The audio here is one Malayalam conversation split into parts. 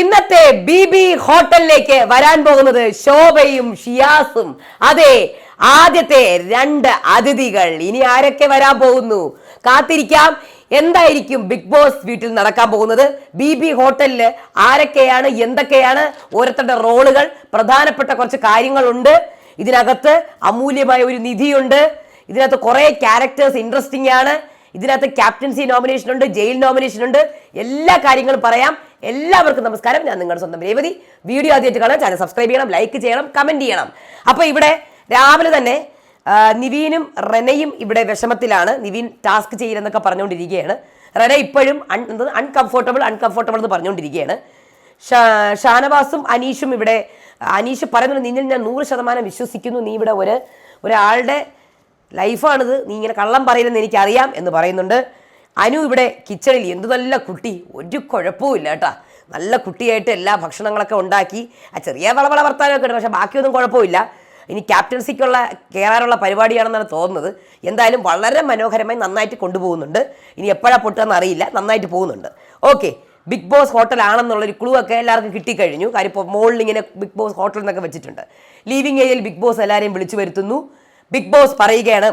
ഇന്നത്തെ ബി ബി ഹോട്ടലിലേക്ക് വരാൻ പോകുന്നത് ശോഭയും ഷിയാസും. അതെ ആദ്യത്തെ രണ്ട് അതിഥികൾ. ഇനി ആരൊക്കെ വരാൻ പോകുന്നു? കാത്തിരിക്കാം. എന്തായിരിക്കും ബിഗ് ബോസ് വീട്ടിൽ നടക്കാൻ പോകുന്നത്? ബി ബി ഹോട്ടലിൽ ആരൊക്കെയാണ്? എന്തൊക്കെയാണ്? ഓരോരുത്തരുടെ റോളുകൾ. പ്രധാനപ്പെട്ട കുറച്ച് കാര്യങ്ങളുണ്ട്. ഇതിനകത്ത് അമൂല്യമായ ഒരു നിധിയുണ്ട്. ഇതിനകത്ത് കുറെ ക്യാരക്ടേഴ്സ് ഇൻട്രസ്റ്റിംഗ് ആണ്. ഇതിനകത്ത് ക്യാപ്റ്റൻസി നോമിനേഷൻ ഉണ്ട് ജയിൽ നോമിനേഷൻ ഉണ്ട് എല്ലാ കാര്യങ്ങളും പറയാം. എല്ലാവർക്കും നമസ്കാരം. ഞാൻ നിങ്ങളുടെ സ്വന്തം രേവതി. വീഡിയോ ആദ്യമായിട്ട് കാണാൻ ചാനൽ സബ്സ്ക്രൈബ് ചെയ്യണം ലൈക്ക് ചെയ്യണം കമന്റ് ചെയ്യണം. അപ്പോൾ ഇവിടെ രാവിലെ തന്നെ നിവീനും റെനയും ഇവിടെ വിഷമത്തിലാണ്. നിവീൻ ടാസ്ക് ചെയ്യില്ലെന്നൊക്കെ പറഞ്ഞുകൊണ്ടിരിക്കുകയാണ്. റെന ഇപ്പോഴും അൺ അൺകംഫോർട്ടബിൾ അൺകംഫോർട്ടബിൾ എന്ന് പറഞ്ഞുകൊണ്ടിരിക്കുകയാണ്. ഷാനവാസും അനീഷും ഇവിടെ അനീഷ് പറയുന്നത് നിന്നിൽ ഞാൻ നൂറ് ശതമാനം വിശ്വസിക്കുന്നു. നീ ഇവിടെ ഒരു ഒരാളുടെ ലൈഫാണിത് നീ ഇങ്ങനെ കള്ളം പറയില്ലെന്ന് എനിക്കറിയാം എന്ന് പറയുന്നുണ്ട്. അനു ഇവിടെ കിച്ചണിൽ എന്തു നല്ല കുട്ടി? ഒരു കുഴപ്പവും ഇല്ല കേട്ടാ. നല്ല കുട്ടിയായിട്ട് എല്ലാ ഭക്ഷണങ്ങളൊക്കെ ഉണ്ടാക്കി. ആ ചെറിയ വളവള വർത്താനമൊക്കെ ഉണ്ട് പക്ഷേ ബാക്കിയൊന്നും കുഴപ്പമില്ല. ഇനി ക്യാപ്റ്റൻസിക്കുള്ള കയറാനുള്ള പരിപാടിയാണെന്നാണ് തോന്നുന്നത്. എന്തായാലും വളരെ മനോഹരമായി നന്നായിട്ട് കൊണ്ടുപോകുന്നുണ്ട്. ഇനി എപ്പോഴാണ് പൊട്ടുകയെന്ന് അറിയില്ല നന്നായിട്ട് പോകുന്നുണ്ട്. ഓക്കെ ബിഗ് ബോസ് ഹോട്ടൽ ആണെന്നുള്ളൊരു ക്ലൂ ഒക്കെ എല്ലാവർക്കും കിട്ടിക്കഴിഞ്ഞു. കാര്യം ഇപ്പോൾ മുകളിൽ ഇങ്ങനെ ബിഗ് ബോസ് ഹോട്ടൽ എന്നൊക്കെ വെച്ചിട്ടുണ്ട്. ലീവിംഗ് ഏരിയയിൽ ബിഗ് ബോസ് എല്ലാവരെയും വിളിച്ചു വരുത്തുന്നു. ബിഗ് ബോസ് പറയുകയാണ്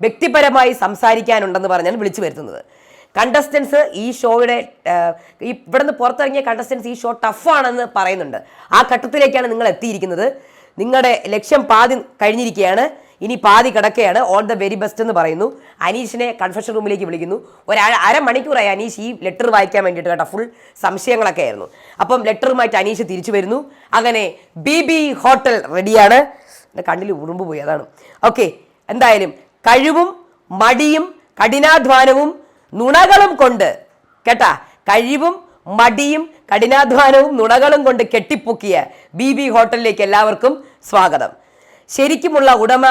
വ്യക്തിപരമായി സംസാരിക്കാനുണ്ടെന്ന് പറഞ്ഞാണ് വിളിച്ചു വരുത്തുന്നത്. കണ്ടസ്റ്റൻസ് ഈ ഷോയുടെ ഇവിടുന്ന് പുറത്തിറങ്ങിയ കണ്ടസ്റ്റൻസ് ഈ ഷോ ടഫാണെന്ന് പറയുന്നുണ്ട്. ആ ഘട്ടത്തിലേക്കാണ് നിങ്ങൾ എത്തിയിരിക്കുന്നത്. നിങ്ങളുടെ ലക്ഷ്യം പാതി കഴിഞ്ഞിരിക്കുകയാണ്. ഇനി പാതി കിടക്കുകയാണ്. ഓൾ ദ വെരി ബെസ്റ്റ് എന്ന് പറയുന്നു. അനീഷിനെ കൺഫെഷൻ റൂമിലേക്ക് വിളിക്കുന്നു. ഒരു അര- അരമണിക്കൂറായി അനീഷ് ഈ ലെറ്റർ വായിക്കാൻ വേണ്ടിയിട്ട് കേട്ടോ ഫുൾ സംശയങ്ങളൊക്കെ ആയിരുന്നു. അപ്പം ലെറ്ററുമായിട്ട് അനീഷ് തിരിച്ചു വരുന്നു. അങ്ങനെ ബി ബി ഹോട്ടൽ റെഡിയാണ് എന്റെ കണ്ണിൽ ഉറുമ്പ് പോയി അതാണ്. ഓക്കെ എന്തായാലും കഴിവും മടിയും കഠിനാധ്വാനവും നുണകളും കൊണ്ട് കേട്ടാ? കഴിവും മടിയും കഠിനാധ്വാനവും നുണകളും കൊണ്ട് കെട്ടിപ്പൊക്കിയ ബി ബി ഹോട്ടലിലേക്ക് എല്ലാവർക്കും സ്വാഗതം. ശരിക്കുമുള്ള ഉടമ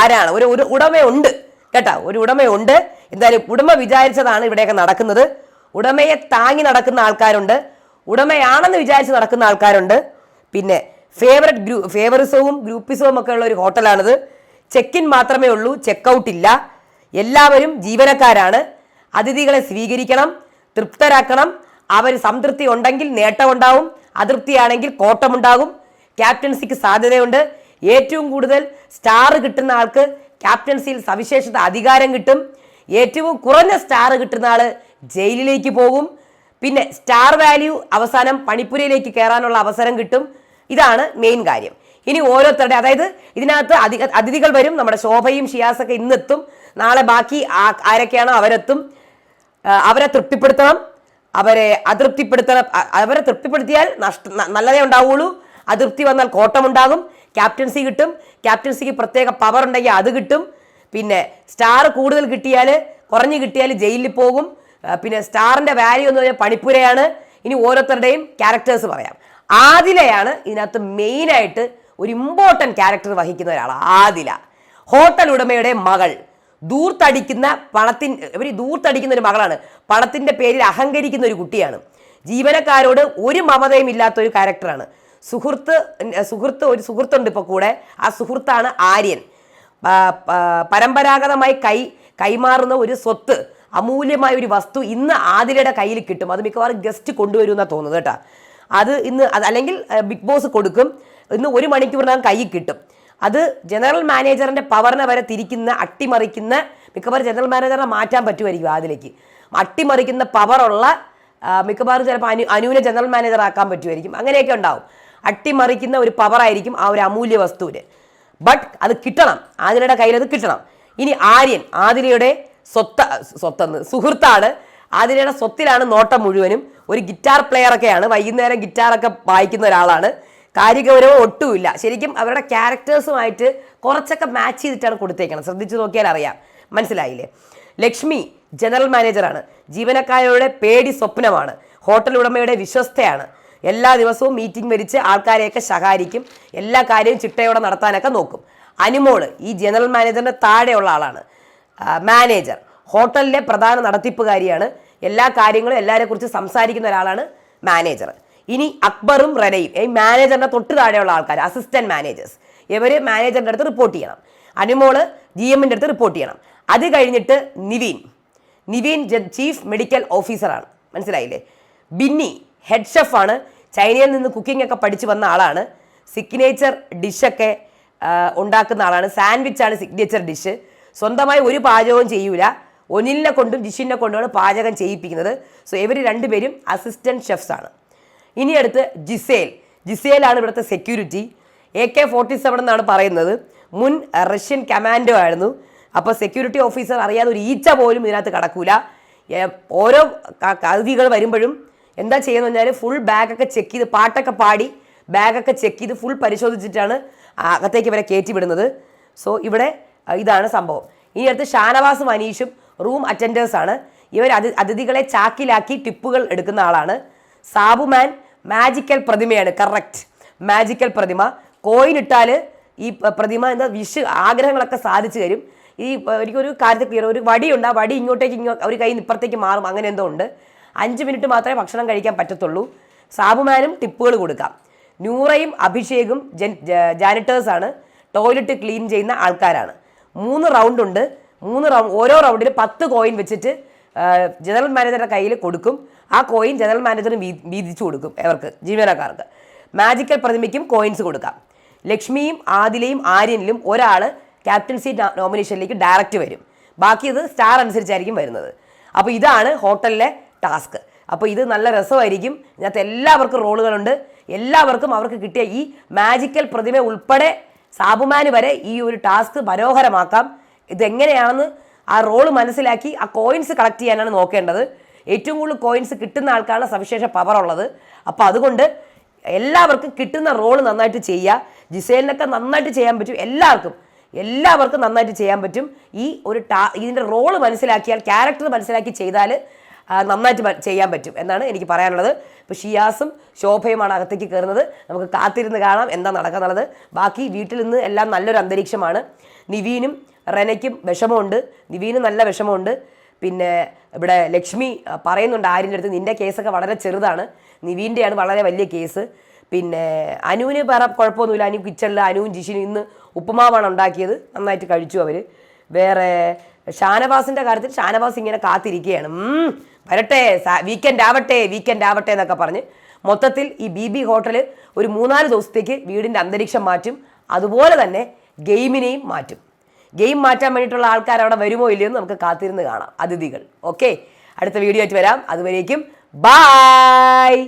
ആരാണ്? ഒരു ഒരു ഉടമയുണ്ട് കേട്ടാ? ഒരു ഉടമയുണ്ട്. എന്തായാലും ഉടമ വിചാരിച്ചതാണ് ഇവിടെയൊക്കെ നടക്കുന്നത്. ഉടമയെ താങ്ങി നടക്കുന്ന ആൾക്കാരുണ്ട്. ഉടമയാണെന്ന് വിചാരിച്ച് നടക്കുന്ന ആൾക്കാരുണ്ട്. പിന്നെ ഫേവററ്റ് ഗ്രൂ ഫേവറിസവും ഗ്രൂപ്പിസവും ഒക്കെ ഉള്ള ഒരു ഹോട്ടലാണിത്. ചെക്ക് ഇൻ മാത്രമേ ഉള്ളൂ ചെക്ക് ഔട്ട് ഇല്ല. എല്ലാവരും ജീവനക്കാരാണ്. അതിഥികളെ സ്വീകരിക്കണം തൃപ്തരാക്കണം. അവർ സംതൃപ്തി ഉണ്ടെങ്കിൽ നേട്ടമുണ്ടാവും. അതൃപ്തിയാണെങ്കിൽ കോട്ടമുണ്ടാകും. ക്യാപ്റ്റൻസിക്ക് സാധ്യതയുണ്ട്. ഏറ്റവും കൂടുതൽ സ്റ്റാർ കിട്ടുന്ന ആൾക്ക് ക്യാപ്റ്റൻസിയിൽ സവിശേഷത അധികാരം കിട്ടും. ഏറ്റവും കുറഞ്ഞ സ്റ്റാർ കിട്ടുന്ന ആൾ ജയിലിലേക്ക് പോകും. പിന്നെ സ്റ്റാർ വാല്യൂ അവസാനം പണിപ്പുരയിലേക്ക് കയറാനുള്ള അവസരം കിട്ടും. ഇതാണ് മെയിൻ കാര്യം. ഇനി ഓരോരുത്തരുടെ അതായത് ഇതിനകത്ത് അതിഥികൾ വരും. നമ്മുടെ ശോഭയും ഷിയാസൊക്കെ ഇന്നെത്തും. നാളെ ബാക്കി ആ- ആരൊക്കെയാണോ അവരെത്തും. അവരെ തൃപ്തിപ്പെടുത്തണം. അവരെ അതൃപ്തിപ്പെടുത്തണം. അവരെ തൃപ്തിപ്പെടുത്തിയാൽ നഷ്ട നല്ലതേ ഉണ്ടാവുള്ളൂ. അതൃപ്തി വന്നാൽ കോട്ടമുണ്ടാകും. ക്യാപ്റ്റൻസി കിട്ടും. ക്യാപ്റ്റൻസിക്ക് പ്രത്യേക പവർ ഉണ്ടെങ്കിൽ അത് കിട്ടും. പിന്നെ സ്റ്റാർ കൂടുതൽ കിട്ടിയാൽ കുറഞ്ഞു കിട്ടിയാൽ ജയിലിൽ പോകും. പിന്നെ സ്റ്റാറിന്റെ വാല്യൂ എന്ന് പറഞ്ഞാൽ പണിപ്പുരയാണ്. ഇനി ഓരോരുത്തരുടെയും ക്യാരക്ടേഴ്സ് പറയാം. ആദിലയാണ് ഇതിനകത്ത് മെയിനായിട്ട് ഒരു ഇമ്പോർട്ടന്റ് ക്യാരക്ടർ വഹിക്കുന്ന ഒരാൾ. ആദില. ഹോട്ടൽ ഉടമയുടെ മകൾ. ദൂർത്തടിക്കുന്ന പണത്തിൻ ഇവർ ദൂർത്തടിക്കുന്ന ഒരു മകളാണ്. പണത്തിന്റെ പേരിൽ അഹങ്കരിക്കുന്ന ഒരു കുട്ടിയാണ്. ജീവനക്കാരോട് ഒരു മമതയും ഇല്ലാത്ത ഒരു ക്യാരക്ടറാണ്. സുഹൃത്ത് സുഹൃത്ത് ഒരു സുഹൃത്തുണ്ട് ഇപ്പോൾ കൂടെ. ആ സുഹൃത്താണ് ആര്യൻ. പരമ്പരാഗതമായി കൈ കൈമാറുന്ന ഒരു സ്വത്ത് അമൂല്യമായ ഒരു വസ്തു ഇന്ന് ആതിരയുടെ കയ്യിൽ കിട്ടും. അത് മിക്കവാറും ഗസ്റ്റ് കൊണ്ടുവരുമെന്നാണ് തോന്നുന്നത് കേട്ടോ. അത് ഇന്ന് അത് അല്ലെങ്കിൽ ബിഗ് ബോസ് കൊടുക്കും. ഇന്ന് ഒരു മണിക്കൂറിനകം കയ്യിൽ കിട്ടും. അത് ജനറൽ മാനേജറിന്റെ പവറിനെ വരെ തിരിക്കുന്ന അട്ടിമറിക്കുന്ന മിക്കവാറും ജനറൽ മാനേജറിനെ മാറ്റാൻ പറ്റുമായിരിക്കും അതിലേക്ക്. അട്ടിമറിക്കുന്ന പവറുള്ള മിക്കവാറും ചിലപ്പോൾ അനു അനുവിനെ ജനറൽ മാനേജർ ആക്കാൻ പറ്റുമായിരിക്കും. അങ്ങനെയൊക്കെ ഉണ്ടാവും. അട്ടിമറിക്കുന്ന ഒരു പവറായിരിക്കും ആ ഒരു അമൂല്യ വസ്തുവിന്. ബട്ട് അത് കിട്ടണം. ആതിരയുടെ കയ്യിൽ അത് കിട്ടണം. ഇനി ആര്യൻ ആതിരയുടെ സ്വത്ത സ്വത്തെന്ന് സുഹൃത്താണ്. ആതിരയുടെ സ്വത്തിലാണ് നോട്ടം മുഴുവനും. ഒരു ഗിറ്റാർ പ്ലെയറൊക്കെയാണ്. വൈകുന്നേരം ഗിറ്റാറൊക്കെ വായിക്കുന്ന ഒരാളാണ്. കാര്യഗൗരവം ഒട്ടുമില്ല. ശരിക്കും അവരുടെ ക്യാരക്ടേഴ്സുമായിട്ട് കുറച്ചൊക്കെ മാച്ച് ചെയ്തിട്ടാണ് കൊടുത്തേക്കണം ശ്രദ്ധിച്ചു നോക്കിയാൽ അറിയാം. മനസ്സിലായില്ലേ? ലക്ഷ്മി ജനറൽ മാനേജറാണ്. ജീവനക്കാരുടെ പേടി സ്വപ്നമാണ്. ഹോട്ടൽ ഉടമയുടെ വിശ്വസ്തയാണ്. എല്ലാ ദിവസവും മീറ്റിംഗ് വരിച്ച് ആൾക്കാരെയൊക്കെ സഹായിക്കും എല്ലാ കാര്യവും ചിട്ടയോടെ നടത്താനൊക്കെ നോക്കും. അനുമോൾ ഈ ജനറൽ മാനേജറിന്റെ താഴെയുള്ള ആളാണ്. മാനേജർ. ഹോട്ടലിലെ പ്രധാന നടത്തിപ്പുകാരിയാണ്. എല്ലാ കാര്യങ്ങളും എല്ലാവരെ കുറിച്ച് സംസാരിക്കുന്ന ഒരാളാണ് മാനേജർ. ഇനി അക്ബറും റനയും ഈ മാനേജറിന്റെ തൊട്ട് താഴെയുള്ള ആൾക്കാർ അസിസ്റ്റന്റ് മാനേജേഴ്സ് ഇവർ മാനേജറിന്റെ അടുത്ത് റിപ്പോർട്ട് ചെയ്യണം. അനുമോൾ ജി എമ്മിന്റെ അടുത്ത് റിപ്പോർട്ട് ചെയ്യണം. അത് കഴിഞ്ഞിട്ട് നിവീൻ. നിവീൻ ചീഫ് മെഡിക്കൽ ഓഫീസറാണ് മനസ്സിലായില്ലേ? ബിന്നി ഹെഡ് ഷെഫാണ് ചൈനയിൽ നിന്ന് കുക്കിംഗ് ഒക്കെ പഠിച്ചു വന്ന ആളാണ്. സിഗ്നേച്ചർ ഡിഷൊക്കെ ഉണ്ടാക്കുന്ന ആളാണ്. സാൻഡ്വിച്ച് ആണ് സിഗ്നേച്ചർ ഡിഷ് സ്വന്തമായി ഒരു പാചകവും ചെയ്യൂല. ഒനിലിനെ കൊണ്ടും ഡിഷിനെ കൊണ്ടുമാണ് പാചകം ചെയ്യിപ്പിക്കുന്നത്. സോ ഇവർ രണ്ടുപേരും അസിസ്റ്റന്റ് ഷെഫ്സ് ആണ്. ഇനി അടുത്ത് ജിസേൽ. ജിസേലാണ് ഇവിടുത്തെ security A K forty seven എന്നാണ് പറയുന്നത്. മുൻ റഷ്യൻ കമാൻഡോ ആയിരുന്നു. അപ്പോൾ സെക്യൂരിറ്റി ഓഫീസർ അറിയാതെ ഒരു ഈച്ച പോലും ഇതിനകത്ത് കടക്കൂല. ഓരോ കരുതികൾ വരുമ്പോഴും എന്താ ചെയ്യുന്നത് പറഞ്ഞാൽ ഫുൾ ബാഗൊക്കെ ചെക്ക് ചെയ്ത് പാട്ടൊക്കെ പാടി ബാഗൊക്കെ ചെക്ക് ചെയ്ത് ഫുൾ പരിശോധിച്ചിട്ടാണ് അകത്തേക്ക് ഇവരെ കയറ്റി വിടുന്നത് സോ ഇവിടെ ഇതാണ് സംഭവം. ഇനി അടുത്ത് ഷാനവാസും അനീഷും റൂം അറ്റൻഡേഴ്സാണ് ഇവർ അതി അതിഥികളെ ചാക്കിലാക്കി ടിപ്പുകൾ എടുക്കുന്ന ആളാണ്. സാബുമാൻ മാജിക്കൽ പ്രതിമയാണ് കറക്റ്റ് മാജിക്കൽ പ്രതിമ. കോയിൻ ഇട്ടാൽ ഈ പ്രതിമ എന്താ വിഷ് ആഗ്രഹങ്ങളൊക്കെ സാധിച്ചു തരും. ഈ എനിക്കൊരു കാര്യത്തിൽ ക്ലിയർ ഒരു വടിയുണ്ട് ആ വടി ഇങ്ങോട്ടേക്ക് ഇങ്ങോ ഒരു കൈ ഇപ്പുറത്തേക്ക് മാറും അങ്ങനെ എന്തോ ഉണ്ട്. അഞ്ച് മിനിറ്റ് മാത്രമേ ഭക്ഷണം കഴിക്കാൻ പറ്റത്തുള്ളൂ. സാബുമാനും ടിപ്പുകൾ കൊടുക്കാം. നൂറയും അഭിഷേകും ജൻ ജാനിറ്റേഴ്സാണ് ടോയ്ലറ്റ് ക്ലീൻ ചെയ്യുന്ന ആൾക്കാരാണ്. മൂന്ന് റൗണ്ട് ഉണ്ട്. മൂന്ന് റൗണ്ട് ഓരോ റൗണ്ടിൽ പത്ത് കോയിൻ വെച്ചിട്ട് ജനറൽ മാനേജറുടെ കയ്യിൽ കൊടുക്കും. ആ കോയിൻ ജനറൽ മാനേജറിന് വീതിച്ചു കൊടുക്കും അവർക്ക് ജീവനക്കാർക്ക്. മാജിക്കൽ പ്രതിമയ്ക്കും കോയിൻസ് കൊടുക്കാം. ലക്ഷ്മിയും ആദിലയും ആര്യനിലും ഒരാൾ ക്യാപ്റ്റൻസി നോമിനേഷനിലേക്ക് ഡയറക്റ്റ് വരും. ബാക്കി ഇത് സ്റ്റാർ അനുസരിച്ചായിരിക്കും വരുന്നത്. അപ്പോൾ ഇതാണ് ഹോട്ടലിലെ ടാസ്ക് അപ്പോൾ ഇത് നല്ല രസമായിരിക്കും. ഇതിനകത്ത് എല്ലാവർക്കും റോളുകളുണ്ട്. എല്ലാവർക്കും അവർക്ക് കിട്ടിയ ഈ മാജിക്കൽ പ്രതിമ ഉൾപ്പെടെ സാബുമാൻ വരെ ഈ ഒരു ടാസ്ക് മനോഹരമാക്കാം. ഇതെങ്ങനെയാണെന്ന് ആ റോൾ മനസ്സിലാക്കി ആ കോയിൻസ് കളക്ട് ചെയ്യാനാണ് നോക്കേണ്ടത്. ഏറ്റവും കൂടുതൽ കോയിൻസ് കിട്ടുന്ന ആൾക്കാണ് സവിശേഷ പവർ ഉള്ളത്. അപ്പോൾ അതുകൊണ്ട് എല്ലാവർക്കും കിട്ടുന്ന റോൾ നന്നായിട്ട് ചെയ്യുക. ജിസേലിനൊക്കെ നന്നായിട്ട് ചെയ്യാൻ പറ്റും. എല്ലാവർക്കും എല്ലാവർക്കും നന്നായിട്ട് ചെയ്യാൻ പറ്റും. ഈ ഒരു ടാ ഇതിന്റെ റോൾ മനസ്സിലാക്കിയാൽ ക്യാരക്ടർ മനസ്സിലാക്കി ചെയ്താൽ നന്നായിട്ട് ചെയ്യാൻ പറ്റും എന്നാണ് എനിക്ക് പറയാനുള്ളത്. ഇപ്പോൾ ഷിയാസും ശോഭയുമാണ് അകത്തേക്ക് കയറുന്നത്. നമുക്ക് കാത്തിരുന്ന് കാണാം എന്താ നടക്കുന്നുള്ളത്. ബാക്കി വീട്ടിൽ നിന്ന് എല്ലാം നല്ലൊരു അന്തരീക്ഷമാണ്. നിവീനും റെനയ്ക്കും വിഷമമുണ്ട്. നിവീനും നല്ല വിഷമമുണ്ട്. പിന്നെ ഇവിടെ ലക്ഷ്മി പറയുന്നുണ്ട് ആര്യന്റെ അടുത്ത് നിന്റെ കേസൊക്കെ വളരെ ചെറുതാണ്. നിവീന്റെയാണ് വളരെ വലിയ കേസ്. പിന്നെ അനുവിന് വേറെ കുഴപ്പമൊന്നുമില്ല. അനു കിച്ചണിൽ അനുവും ജിഷിനും ഇന്ന് ഉപ്പുമാവാണ് ഉണ്ടാക്കിയത്. നന്നായിട്ട് കഴിച്ചു അവർ വേറെ ഷാനവാസിന്റെ കാര്യത്തിൽ ഷാനവാസ് ഇങ്ങനെ കാത്തിരിക്കുകയാണ്. വരട്ടെ വീക്കെൻഡ് ആവട്ടെ വീക്കെൻഡ് ആവട്ടെ എന്നൊക്കെ പറഞ്ഞ് മൊത്തത്തിൽ ഈ ബി ബി ഹോട്ടൽ ഒരു മൂന്നാൽ ദിവസത്തേക്ക് വീടിന്റെ അന്തരീക്ഷം മാറ്റും. അതുപോലെ തന്നെ ഗെയിമിനെയും മാറ്റും. ഗെയിം മാറ്റാൻ വേണ്ടിയിട്ടുള്ള ആൾക്കാർ അവിടെ വരുമോ ഇല്ലയോ എന്ന് നമുക്ക് കാത്തിരുന്ന് കാണാം. അതിഥികൾ. ഓക്കെ അടുത്ത വീഡിയോ ആയിട്ട് വരാം. അതുവരേക്കും ബായ്